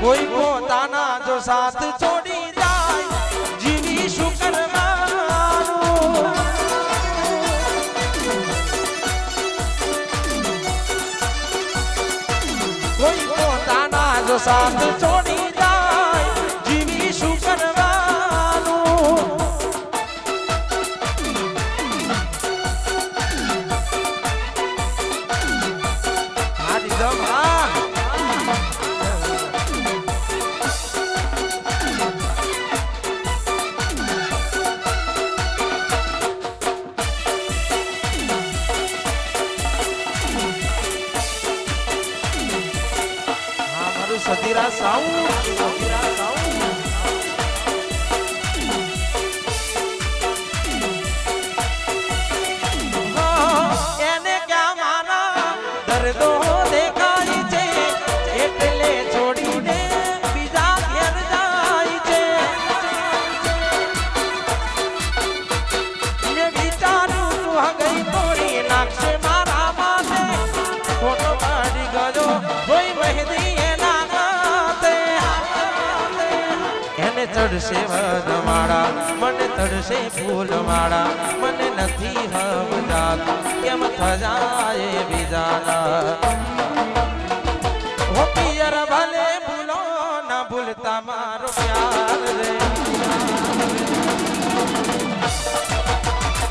કોઈ પોતાના જો સાથ છોડી જાય જીવી શું કરવાનું? કોઈ પોતાના જો સાથ સતીરા સાઉ સતીરા સાઉન્ડ એને ચડશે વધમાળા મને ચડશે ફૂલમાળા, મને નથી હમજાત કેમ થજાય બીજાના. હો પિયર ભલે, ભૂલો ના ભૂલતા મારો પ્યાર રે.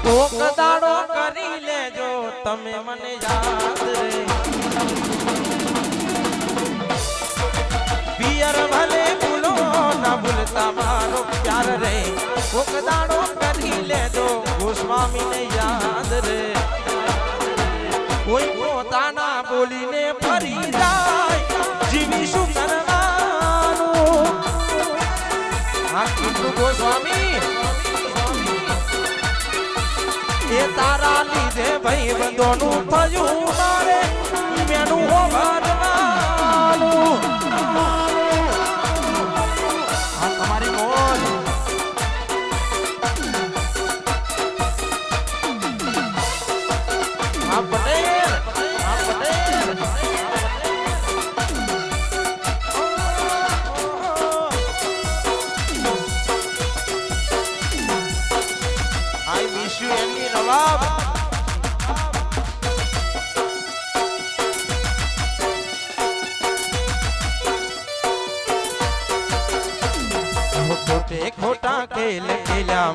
કોક દાડો કરી લેજો, તમે મને યાદ રે. પિયર ભલે ભૂલો ના ભૂલતા મારો પ્યાર રે. કોક દાડો કરી લેજો, ગોસ્વામીને યાદ રે. કોઈ પોતાના બોલીને ફરી જાય, જીવી શું કરવાનું? ગોસ્વામી. એ તારા લીધે ભાઈ બંધોનું થયું મારે. મેનું હોવાનું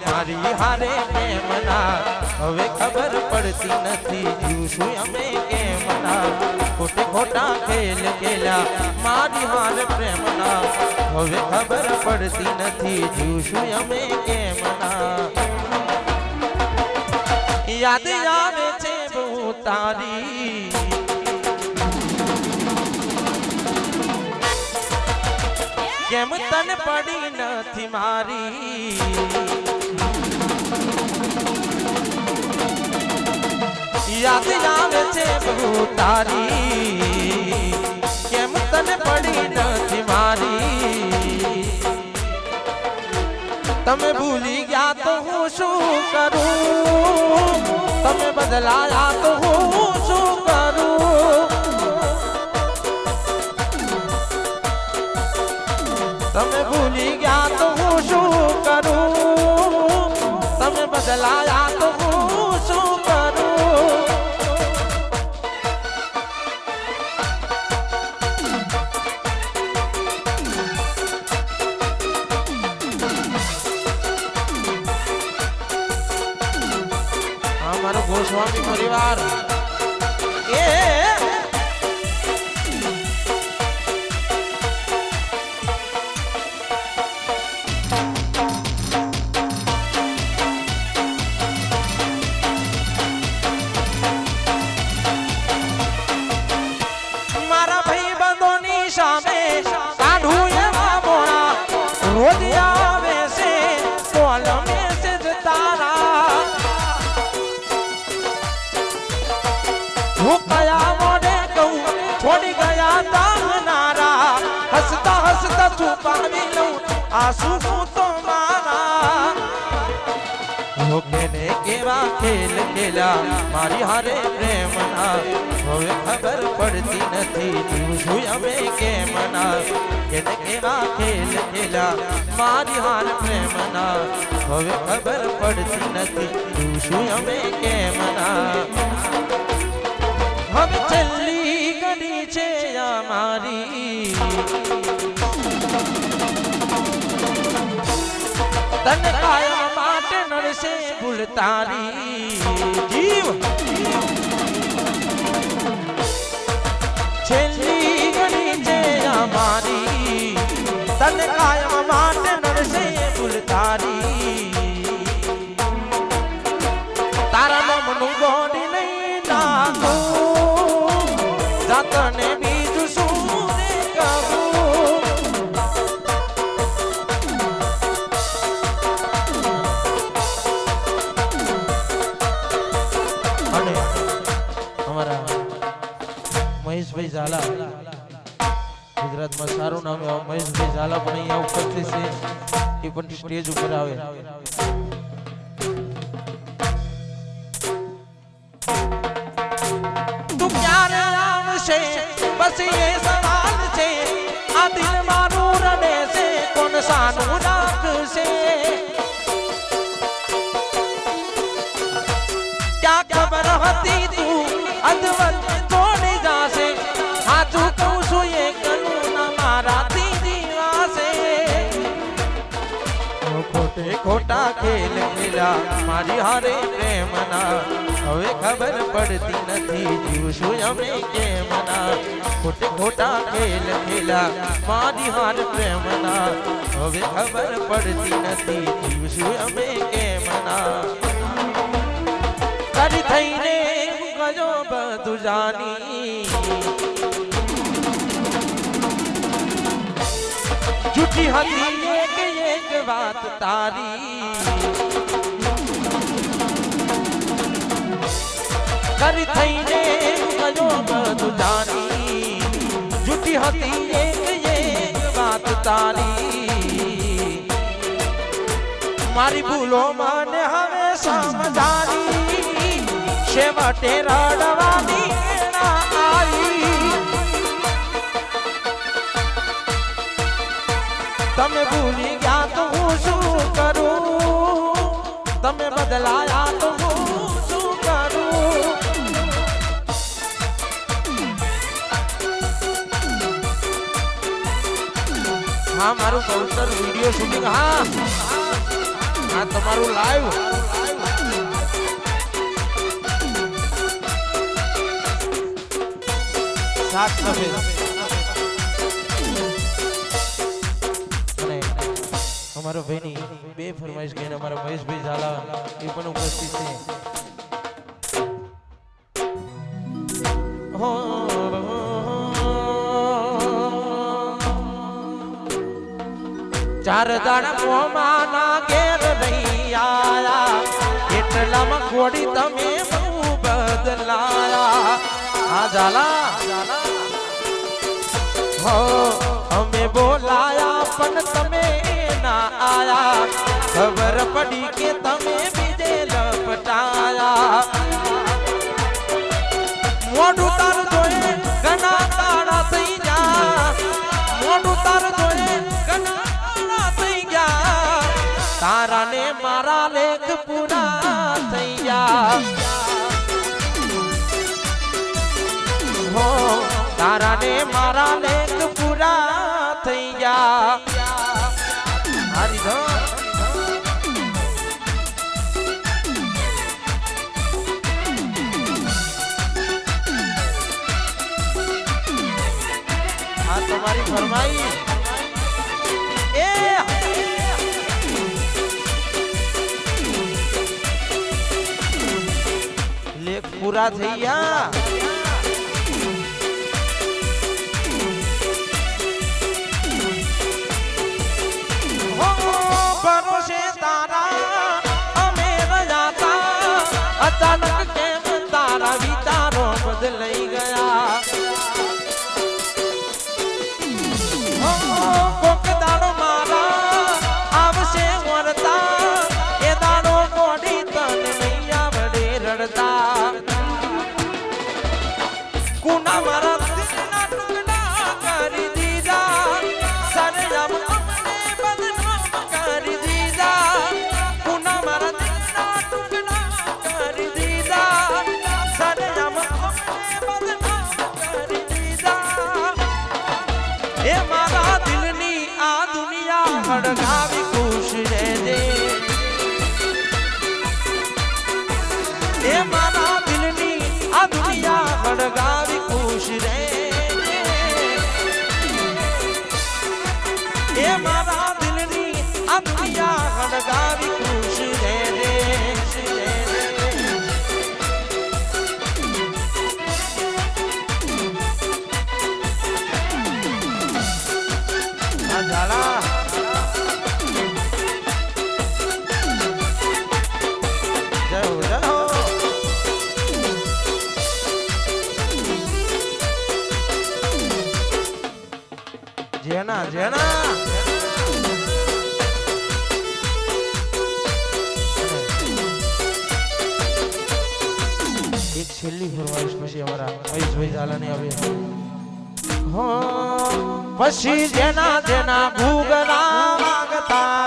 મારી હારે પ્રેમના હવે ખબર પડતી નથી જીવશું અમે કેમના ખોટે ખોટા ખેલ ખેલ્યા મારી હારે પ્રેમના હવે ખબર પડતી નથી જીવશું અમે કેમના યાદ આવે છે બહુ તારી કેમ તને પડી નથી મારી. યાદ આવે છે બહુ તારી. કેમ તને પડી નથી મારી. તમે ભૂલી ગયા તો હું શું કરું? તમે બદલાયા તો હું શું કરું? તમે ભૂલી ગયા તો હું શું કરું? તમે બદલાયા હું કયા મોડે કહું છોડી ગયા તામનારા હસતા આસુ હું તો મારા લોકેને કેવા ખેલ ખેલ્યા મારી હારે પ્રેમના હવે ખબર પડતી નથી જીવશું અમે કેમના કેને કેવા ખેલ ખેલ્યા મારી હાર પ્રેમના હવે ખબર પડતી નથી જીવશું અમે કેમના હવે છેલ્લી ઘડી છે અમારી તને કાયા માટે નડશે ભૂલ તારી ઉપસ્થિત છે. એ પણ સ્ટેજ ઉપર આવે. તું ક્યારે આવશે બસ એ ખોટે ખેલ મિલા, મારી હારે પ્રેમના હવે ખબર પડતી નથી જીવશું અમે કેમના ખોટે ખોટા ખેલ મિલા, મારી હાર પ્રેમના હવે ખબર પડતી નથી જીવશું અમે કેમના તારી થઈને ગયો બધું જાની જુઠી હતી વાત તારી. કરી થઈને ગયો બધું જાની જૂઠી હતી એક એક વાત તારી. મારી ભૂલો માને હવે સમજારી છેવટે રડવાની તમે ભૂલી ગયા તો બદલાયા તો હું હા મારું કૌશલ વીડિયો શૂટિંગ હા હા તમારું લાઈવ સાત સફેદ અમારો ભાઈની બે ફરમાઈશ કહીને અમારા મહેશભાઈ ઝાલા એ પણ ઉપસ્થિત છે. હો, ચાર દાડા મોમાં ના ઘેર આયા. એટલામાં ખોડી તમે બહુ બદલાયા. આ ઝાલા. હો, અમે બોલાયા પણ તમે ખબર પડી કે તમે બીજે લપટાયા મોઢું તાર જોયે ઘણા તાળા થઈ ગયા મોઢું તાર જોયે ઘણા તારા થઈ ગયા તારા ને મારા લેખ પૂરા થઈ ગયા હો તારા ને મારા લેખ પૂરા થઈ ગયા ફરમાઈ. એ. લેખ પૂરા થઈ ગયા. ખુશ રહેજે એ મારા દિલની આ દુનિયા હડગાવી જેના જેના. એક છેલ્લી ફરમાઈશ પછી અમારા મહેશભાઈ ઝાલાને આવે. પછી જેના જેના ભૂગના માંગતા.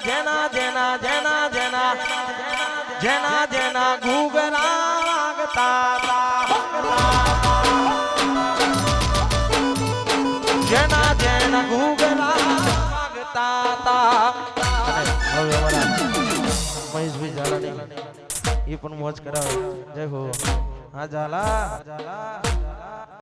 જેના જેના જેના જેના જેના જેના જેના ઘૂઘરા જેના જેના ઘૂઘરા લાગતા તા પણ મોજ કરાવે. જય હો. હા ઝાલા ઝાલા.